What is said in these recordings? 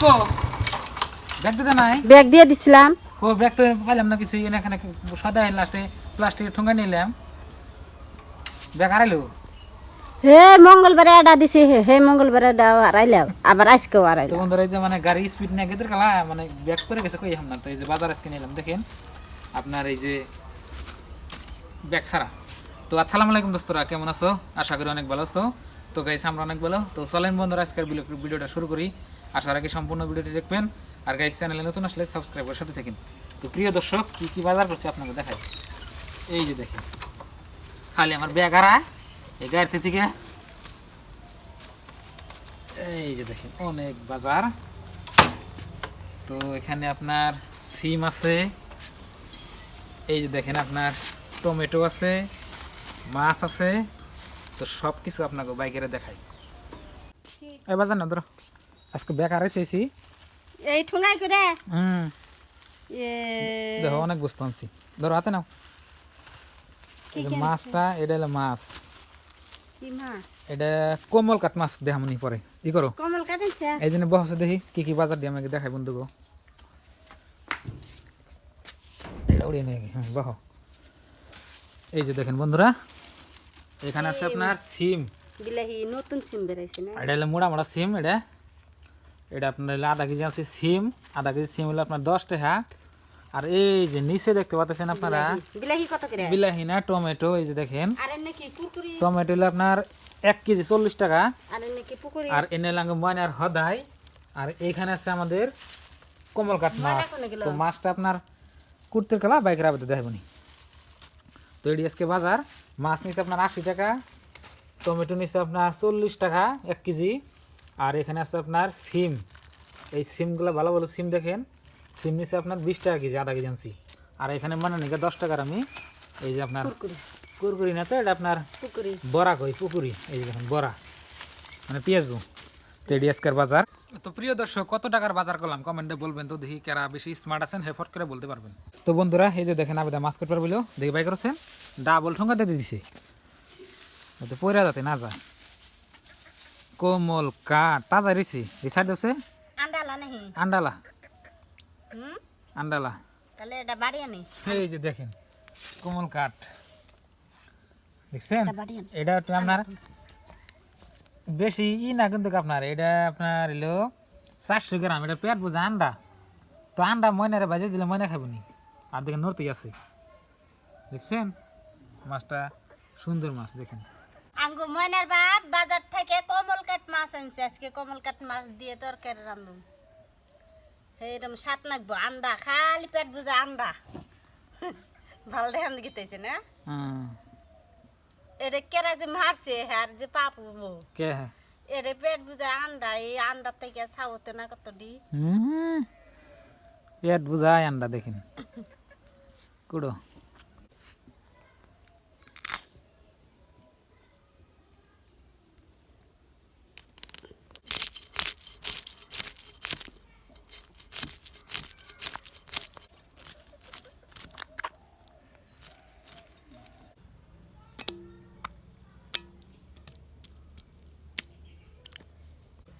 কো bag দিতে নাই? Bag দিয়ে দিছিলাম। ব্যাগ তো পাইলাম না কিছু এখানে সদা লাস্টে প্লাস্টিকের ঠোঙ্গা নিলাম। ব্যাগ হারাইলো? হে মঙ্গলবারে আডা দিছি হে হে মঙ্গলবারে আডা আবার আজকেও তো বন্ধুরা এই যে মানে গাড়ি স্পিড গেদের কালা মানে ব্যাক করে গেছে কই হাম না? তো এই যে বাজার আজকে নিলাম দেখেন। আপনার এই যে ব্যাগ ছাড়া। তো আসসালামু আলাইকুম দোস্তরা কেমন আছো? আশা করি অনেক ভালো আছো। তো গাইস আমরা অনেক ভালো। তো চলেন বন্ধুরা আজকের ভিডিও- ভিডিওটা শুরু করি। আশা রাখি সম্পূর্ণ ভিডিওটি দেখবেন। আর গাইস চ্যানেলে নতুন আসলে সাবস্ক্রাইব করে সাথে থাকেন। তো প্রিয় দর্শক, কি কি বাজার করছে আপনাকে দেখায় এই যে দেখেন। খালি আমার ব্যাগ হারা এই গাড়িতে থেকে এই যে দেখেন, অনেক বাজার। তো এখানে আপনার সিম আছে। এই যে দেখেন, আপনার টমেটো আছে, মাছ আছে। তো সব কিছু আপনাকে বাইকেরে দেখাই। এই বাজার না, ধরো। আজকে বেকার চেয়েছি এই ঠুঙ্গাই করে। হুম। দেখো অনেক বস্তু আনছি। ধরো হাতে নাও। মাছটা এটা হলো মাছ। এটা কোমল কাঠ মাছ দেখামনি পরে। ই করো। কমল কাটেছে এই জন্য বসে দেখি কি কি বাজার দিয়ে আমাকে দেখাই বন্ধু গো এটা উড়িয়ে নিয়ে হ্যাঁ বহ। এই যে দেখেন বন্ধুরা এখানে আছে আপনার সিম। বিলাহি নতুন সিম বেরাইছে না? এটা হলো মোড়া মোড়া সিম এটা। এটা আপনার হলো আধা কেজি আছে সিম আধা কেজি সিম হলো আপনার দশ টাকা। আর এই যে নিচে দেখতে পাচ্ছেন আপনারা বিলাহি না টমেটো এই যে দেখেন। টমেটো হলো আপনার এক কেজি চল্লিশ টাকা। আর এনে কি পুকুরি? আর হদাই। আর এইখানে আছে আমাদের কমল কাঠ মাছ। তো মাছটা আপনার কুর্তের কালা বাইকের আবেদন দেখাবনি তো এটি আজকে বাজার। মাছ নিচ্ছে আপনার আশি টাকা টমেটো নিচ্ছে আপনার চল্লিশ টাকা এক কেজি। আর এখানে আছে আপনার সিম। এই সিমগুলো ভালো ভালো সিম দেখেন। সিম নিচ্ছে আপনার বিশ টাকা কেজি আধা কেজি আনছি। আর এখানে মানে নিকে দশ টাকার আমি এই যে আপনার পুকুরি। কুরকুরি না তো এটা আপনার পুকুরি। বড়া কই পুকুরি। এই যে দেখুন বড়া। মানে পেঁয়াজু। তো এটি আজকের বাজার। তো প্রিয় দর্শক কত টাকার বাজার করলাম? কমেন্টে বলবেন তো দেখি কারা বেশি স্মার্ট আছেন হে ফট করে বলতে পারবেন। তো বন্ধুরা এই যে দেখেন আবেদা মাছ কাটবার বলেও দেখি বাই করেছেন। ডাবল ঠোঙ্গা দিয়ে দিছে। পয়রা যাতে না যায়। কোমল কাঠ। তাজা রয়েছে এই সাইড আছে? আন্ডালা নাহি। আন্ডালা। হুম? আন্ডালা। তাহলে এটা বাড়ি আনি। এই যে দেখেন কোমল কাঠ। দেখছেন? এটা হচ্ছে আপনার বেশি ই না কিন্তু আপনার এটা আপনার হলো চারশো গ্রাম। এটা পেট বোঝা আন্ডা। তো আন্ডা ময়নারে বাজে দিলে ময়না খাব নি। আর দেখেন নড়তেই আছে। দেখছেন? মাছটা সুন্দর মাছ দেখেন। আঙ্গু ময়নার বাপ বাজার থেকে কমল কাঠ মাছ আনছে। আজকে কমল কাঠ মাছ দিয়ে তরকারি রান্ধুম এইরকম সাত নাকবো আন্ডা খালি পেট বুঝা আন্ডা। ভালো দেখান গিতেছে না? হুম। এটা কেরা যে মারছে হ্যার যে পাপু বউ। কে হ্যাঁ পেট বুঝা আন্ডা এই আন্ডা থেকে সাউতে না কত দি? হুম। পেট বুঝায় আন্ডা দেখেন। কুড়ো।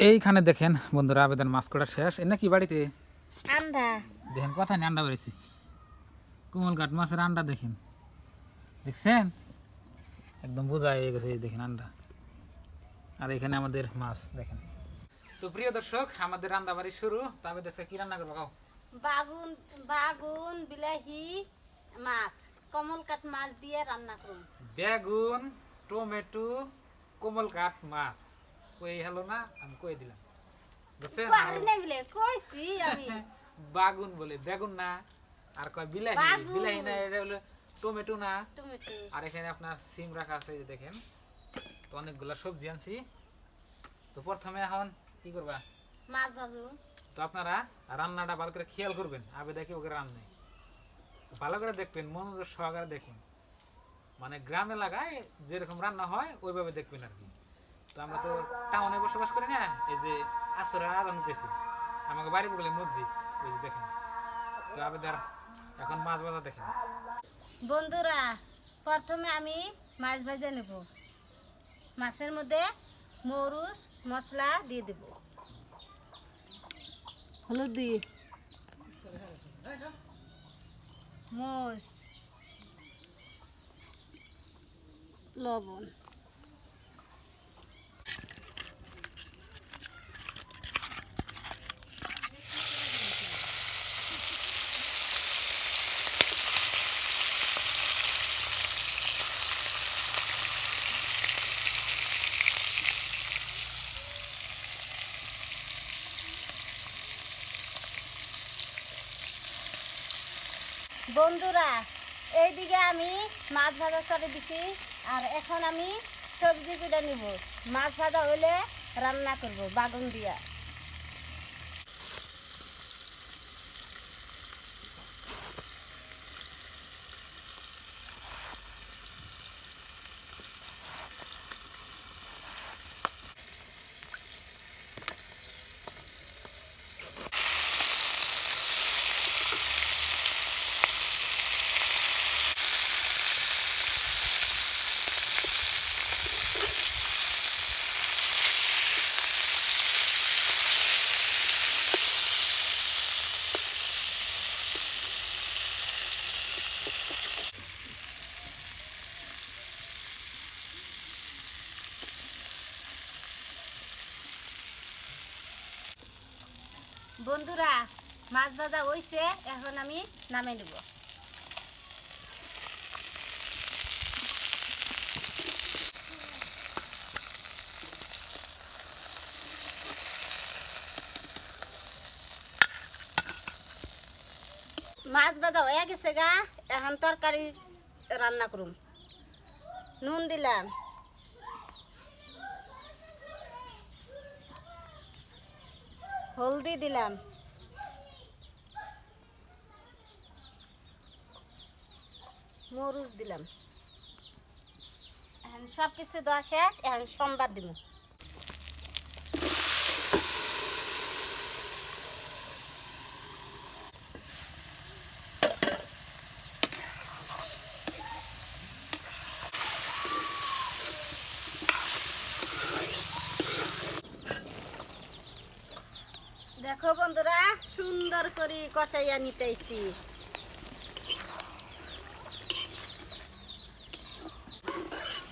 এইখানে দেখেন বন্ধুরা আবেদন মাছ করা শেষ। এ নাকি বাড়িতে? আন্ডা। দেখেন কথা নিয়ে আন্ডা বেড়েছি? কোমল কাঠ মাছের আন্ডা দেখেন। দেখছেন? একদম বোঝা হয়ে গেছে এই দেখেন আন্ডা। আর এখানে আমাদের মাছ দেখেন। তো প্রিয় দর্শক আমাদের রান্না বাড়ি শুরু তবে দেখছে কি রান্না করব খাও বাগুন বাগুন বিলাহি মাছ কমল কাঠ মাছ দিয়ে রান্না করুন বেগুন টমেটো কোমল কাঠ মাছ। কই হলো না আমি কই দিলাম। বুঝছেন? কইছি আমি। বাগুন বলে বেগুন না আর কয় বিলাহি। বিলাহি না এটা হলো টমেটো না। টমেটো। আর এখানে আপনার সিম রাখা আছে যে দেখেন। তো অনেকগুলা সবজি আনছি। তো প্রথমে এখন কি করবা? মাছ ভাজু তো আপনারা রান্নাটা ভালো করে খেয়াল করবেন। আবে দেখি ওকে রান্নে ভালো করে দেখবেন মনোযোগ সহকারে দেখেন। মানে গ্রাম এলাকায় যেরকম রান্না হয় ওইভাবে দেখবেন আর কি। তো আমরা তো টাউনে বসবাস করি না এই যে আসরের আজান দিতেছি। আমাকে বাড়ি বগলে মসজিদ ওই যে দেখেন। তো আবেদার এখন মাছ ভাজা দেখেন। বন্ধুরা প্রথমে আমি মাছ ভেজে নেব। মাছের মধ্যে মরুচ মশলা দিয়ে দেব। হলুদি মোষ লবণ। বন্ধুরা, এইদিকে আমি মাছ ভাজা করে দিছি, আর এখন আমি সবজি কুটে নিব। মাছ ভাজা হইলে রান্না করব, বাগুন দিয়া। বন্ধুরা, মাছ ভাজা হইছে, এখন আমি নামে নিব। মাছ ভাজা হয়ে গেছে গা, এখন তরকারি রান্না করুম। নুন দিলাম। হলদি দিলাম। মরুচ দিলাম। এখন সব কিছু দেওয়া শেষ এখন সোমবার দিব দেখো বন্ধুরা সুন্দর করে কষাইয়া নিতেছি।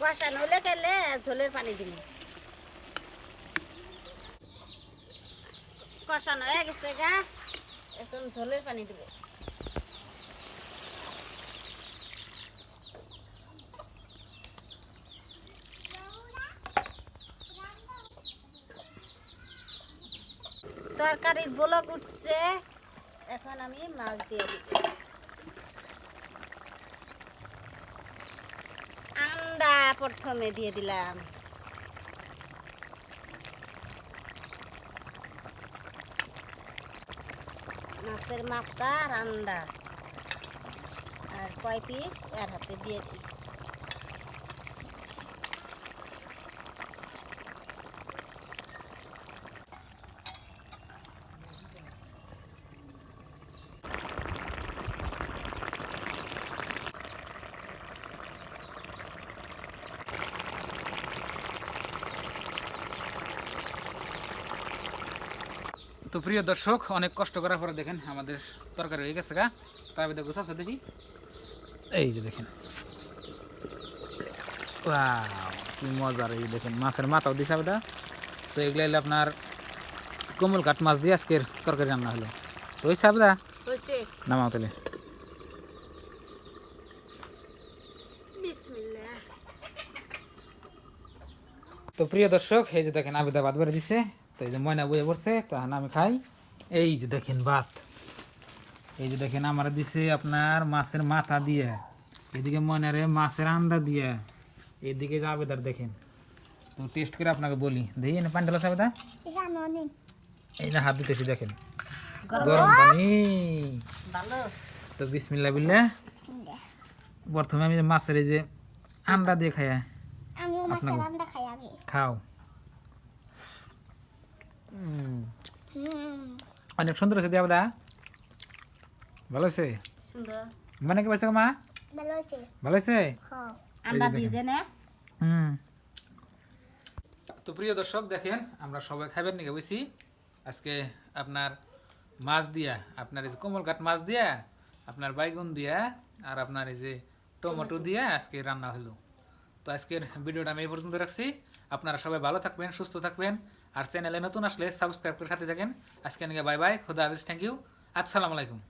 কষা হলে খেলে ঝোলের পানি দিল কষানো হয়ে গেছে গা, এখন ঝোলের পানি দিব। তরকারির বলক উঠছে। এখন আমি মাছ দিয়ে দিব আন্ডা প্রথমে দিয়ে দিলাম। মাছের মাথা আর আন্ডা। আর কয় পিস এর হাতে দিয়ে দিই। তো প্রিয় দর্শক অনেক কষ্ট করার পরে দেখেন আমাদের তরকারি হয়ে গেছে গা। তার ভিতরে গুছাচ্ছে দেখি এই যে দেখেন। কি মজার এই দেখেন মাছের মাথাও দিছে বেটা তো এগুলো হলো আপনার কমল কাঠ মাছ দিয়ে আজকের তরকারি রান্না হলো। তো ওই সাবদা নামাও তাহলে। তো প্রিয় দর্শক এই যে দেখেন আবেদা ভাত বেড়ে দিছে। তো এই যে ময়না বইয়ে পড়ছে তখন আমি খাই। এই যে দেখেন ভাত। এই যে দেখেন আমার দিছে আপনার মাছের মাথা দিয়ে। এদিকে ময়নারে মাছের আন্ডা দিয়ে। এদিকে যে আবেদার দেখেন। তো টেস্ট করে আপনাকে বলি। দেখি এনে পান্ডাল আছে আবেদা? এই যে হাত দিতেছি দেখেন। গরম পানি। তো বিসমিল্লা বিল্লা। প্রথমে আমি যে মাছের এই যে আন্ডা দিয়ে খাই আপনাকে- খাও। অনেক সুন্দর আছে বলা। ভালো আছে সুন্দর। মানে কি বলছে মা? ভালো আছে ভালো আছে হ্যাঁ। আমরা দুইজনে হুম। তো প্রিয় দর্শক দেখেন আমরা সবাই খাবেন নাকি বুঝছি আজকে আপনার মাছ দিয়া আপনার এই যে কমলকাট মাছ দিয়া আপনার বাইগুন দিয়া আর আপনার এই যে টমেটো দিয়া আজকে রান্না হলো। তো আজকের ভিডিওটা আমি এই পর্যন্ত রাখছি। আপনারা সবাই ভালো থাকবেন সুস্থ থাকবেন। আর চ্যানেলে নতুন আসলে সাবস্ক্রাইব করে সাথে থাকেন। আজকে বাই বাই খুদা হাফিজ থ্যাংক ইউ আসসালামু আলাইকুম।